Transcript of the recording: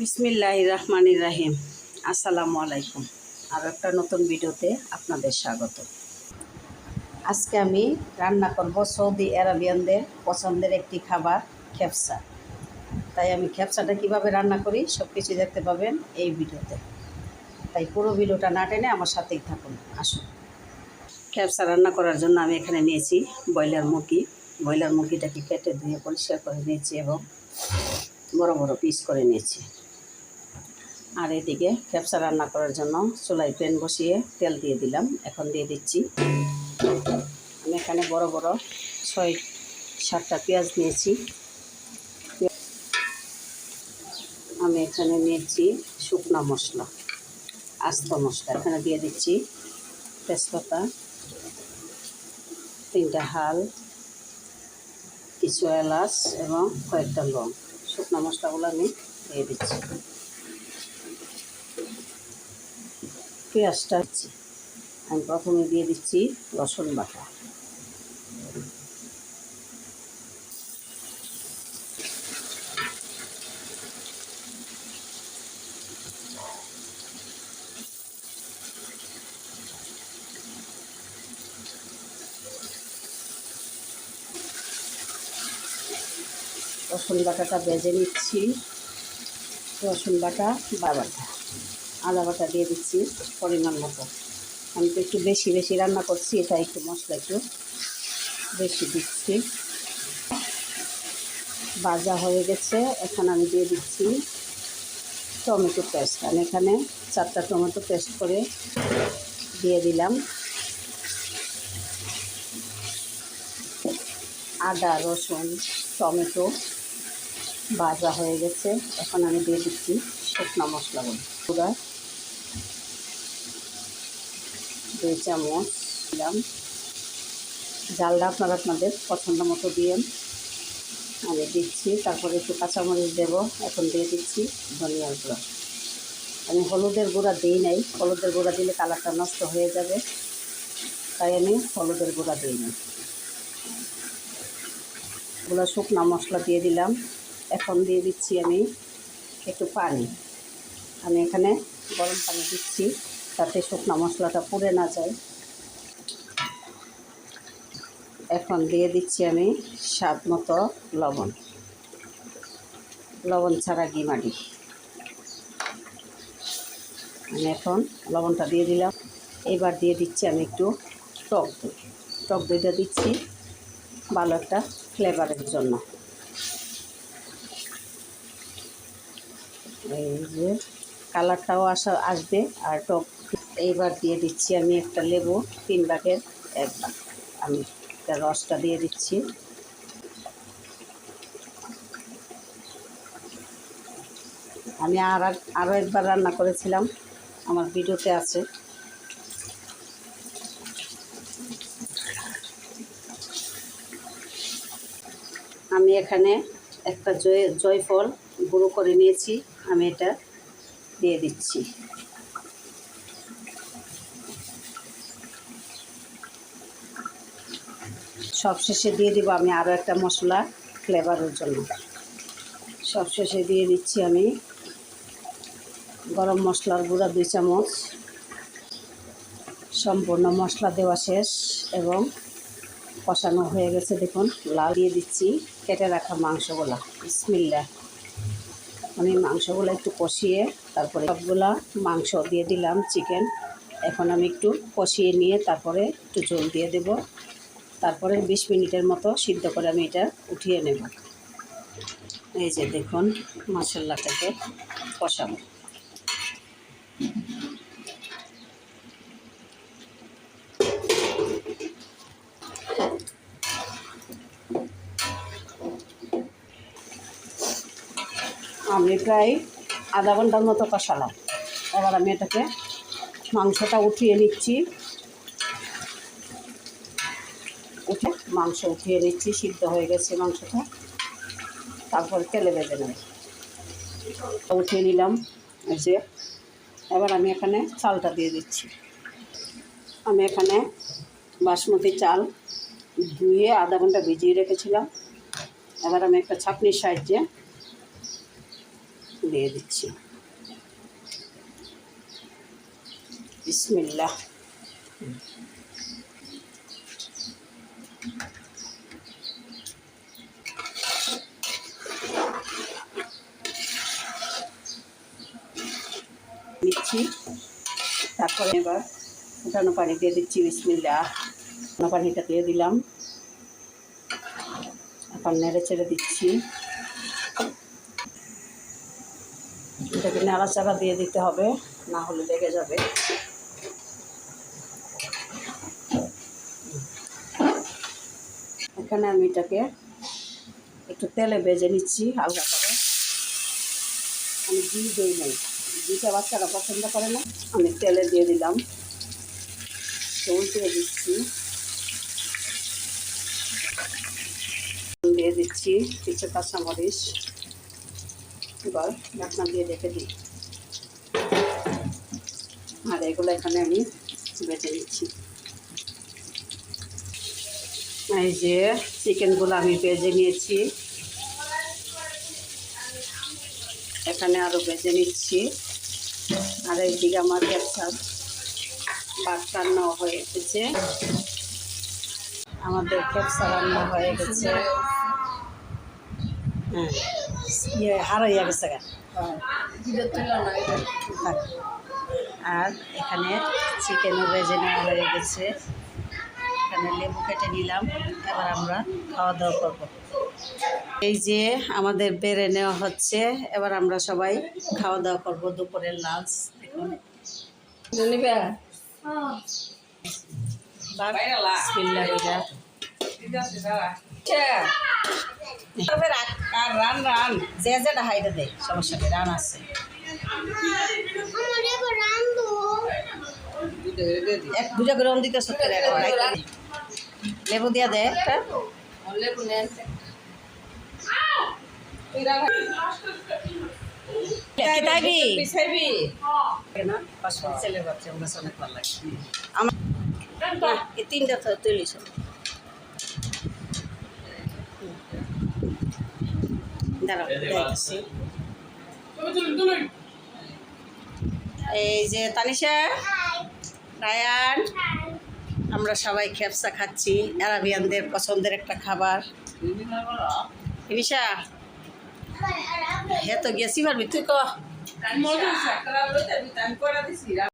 বিসমিল্লাহ রহমান রাহিম। আসসালামু আলাইকুম। আর একটা নতুন ভিডিওতে আপনাদের স্বাগত। আজকে আমি রান্না করব সৌদি আরবিয়ানদের পছন্দের একটি খাবার খেপসা তাই আমি খেপসাটা কীভাবে রান্না করি সব কিছু দেখতে পাবেন এই ভিডিওতে। তাই পুরো ভিডিওটা না টেনে আমার সাথেই থাকুন। আসুন। খেপসা রান্না করার জন্য আমি এখানে নিয়েছি ব্রয়লার মুরগি। ব্রয়লার মুরগিটাকে কেটে ধুয়ে পরিষ্কার করে নিয়েছি এবং বড় বড় পিস করে নিয়েছি। আর এদিকে খেপসা রান্না করার জন্য চুলাই প্যান বসিয়ে তেল দিয়ে দিলাম। এখন দিয়ে দিচ্ছি। আমি এখানে বড় বড় ছয়, সাতটা পেঁয়াজ নিয়েছি। আমি এখানে নিয়েছি শুকনা মশলা, আস্ত মশলা। এখানে দিয়ে দিচ্ছি তেজপাতা, তিনটা হাল, কিছু এলাচ এবং কয়েকটা লং। শুকনো মশলাগুলো আমি দিয়ে দিচ্ছি। পেঁয়াজটা দিচ্ছি আমি প্রথমে দিয়ে দিচ্ছি রসুন বাটা। রসুন বাটাটা বেজে নিচ্ছি। রসুন বাটা বা বাটা। আদা বাটা দিয়ে দিচ্ছি পরিমাণ মতো। আমি তো একটু বেশি বেশি রান্না করছি, এটা একটু মশলা একটু বেশি দিচ্ছি। ভাজা হয়ে গেছে, এখন আমি দিয়ে দিচ্ছি টমেটো পেস্ট। আমি এখানে চারটা টমেটো পেস্ট করে দিয়ে দিলাম। আদা, রসুন, টমেটো ভাজা হয়ে গেছে। এখন আমি দিয়ে দিচ্ছি শুকনো মশলাগুলো। পুরা দুই চামচ দিলাম। জালটা আপনারা আপনাদের পছন্দ মতো দিয়েন আমি দিচ্ছি। তারপরে একটু কাঁচামরিচ দেব, এখন দিয়ে দিচ্ছি ধনিয়ার গুঁড়া। আমি হলুদের গুঁড়া দিই নাই, হলুদের গুঁড়া দিলে কালারটা নষ্ট হয়ে যাবে, তাই আমি হলুদের গুঁড়া দিই না এগুলো শুকনো মশলা দিয়ে দিলাম, এখন দিয়ে দিচ্ছি আমি একটু পানি। আমি এখানে গরম পানি দিচ্ছি। তাতে শুকনো মশলাটা পুড়ে না যায়। এখন দিয়ে দিচ্ছি আমি স্বাদ মতো লবণ। লবণ ছাড়া গিমাডি আমি এখন লবণটা দিয়ে দিলাম। এবার দিয়ে দিচ্ছি আমি একটু টক দই। টক দইটা দিচ্ছি ভালো একটা ফ্লেভারের জন্য। এই যে কালারটাও আসা, আসবে আর টক এইবার দিয়ে দিচ্ছি আমি একটা লেবু, তিন ভাগের এক ভাগ আমি একটা রসটা দিয়ে দিচ্ছি। আমি আর আরও একবার রান্না করেছিলাম, আমার ভিডিওতে আছে। আমি এখানে একটা জয়, জয়ফল গুঁড়ো করে নিয়েছি, আমি এটা দিয়ে দিচ্ছি। সবশেষে দিয়ে দিব আমি আরও একটা মশলা ফ্লেভারের জন্য। সবশেষে দিয়ে দিচ্ছি আমি গরম মশলার গুঁড়া দুই চামচ। সম্পূর্ণ মশলা দেওয়া শেষ এবং কষানো হয়ে গেছে দেখুন, লাল দিয়ে দিচ্ছি কেটে রাখা মাংসগুলা। বিসমিল্লা আমি মাংসগুলো একটু কষিয়ে তারপরে সবগুলা মাংস দিয়ে দিলাম, চিকেন। এখন আমি একটু কষিয়ে নিয়ে তারপরে একটু জল দিয়ে দেব। তারপরে বিশ মিনিটের মতো সিদ্ধ করে আমি এটা উঠিয়ে নেব। এই যে দেখুন মশলাটাকে কষাবো। আমি প্রায় আধা ঘণ্টার মতো কষালাম। এবার আমি এটাকে মাংসটা উঠিয়ে নিচ্ছি। উঠে, মাংস উঠিয়ে নিচ্ছি, সিদ্ধ হয়ে গেছে মাংসটা। তারপর তেলে বেঁধে নেব। উঠিয়ে নিলাম যে। এবার আমি এখানে চালটা দিয়ে দিচ্ছি। আমি এখানে বাসমতি চাল ধুয়ে আধা ঘণ্টা ভিজিয়ে রেখেছিলাম। এবার আমি একটা ছাঁকনির সাহায্যে দিয়ে দিচ্ছি। বিসমিল্লাহ। দিচ্ছি তারপরে এবার ফুটানো পানি দিয়ে দিচ্ছি বিসমিল্লা। ফুটানো পানিটা দিয়ে দিলাম। এখন নেড়ে চেড়ে দিচ্ছি। এটাকে নাড়াচাড়া দিয়ে দিতে হবে, না হলে লেগে যাবে। এখানে আমি এটাকে একটু তেলে ভেজে নিচ্ছি হালকা করে। আমি ঘি দিই নাই। ঘিটা বাচ্চারা পছন্দ করে না, আমি তেলে দিয়ে দিলাম। উল্টিয়ে দিচ্ছি। দিয়ে দিচ্ছি কিছু কাঁচামরিচ। এবার ঢাকনা দিয়ে রেখে দিই। আর এগুলো এখানে আমি বেটে নিচ্ছি এই যে চিকেনগুলো আমি বেজে নিয়েছি। এখানে আরও ভেজে নিচ্ছি। আর এইদিকে আমার ক্যাপসার ভাত হয়ে গেছে। আমাদের ক্যাপসা রান্না হয়ে গেছে। হ্যাঁ ইয়ে হারাইয়া গেছে গা। আর এখানে চিকেনও ভেজে নেওয়া হয়ে গেছে। এখানে লেবু কেটে নিলাম। এবার আমরা খাওয়া দাওয়া করব। এই যে আমাদের বেড়ে নেওয়া হচ্ছে, এবার আমরা সবাই খাওয়া দাওয়া করব দুপুরের লাঞ্চ রান যে যেটা হাইটা দে সমস্যা নেই রান আছে। এক দুটা গরম দিতে সত্যি লেবু দিয়া দে। একটা কিতাবি না তিনটা তো তুই লিস দাঁড়াও দেখছি এই যে তানিশা। রায়ান। আমরা সবাই খেপসা খাচ্ছি অ্যারাবিয়ানদের পছন্দের একটা খাবার। বিশা হে তো গেছি পারবি তুই ক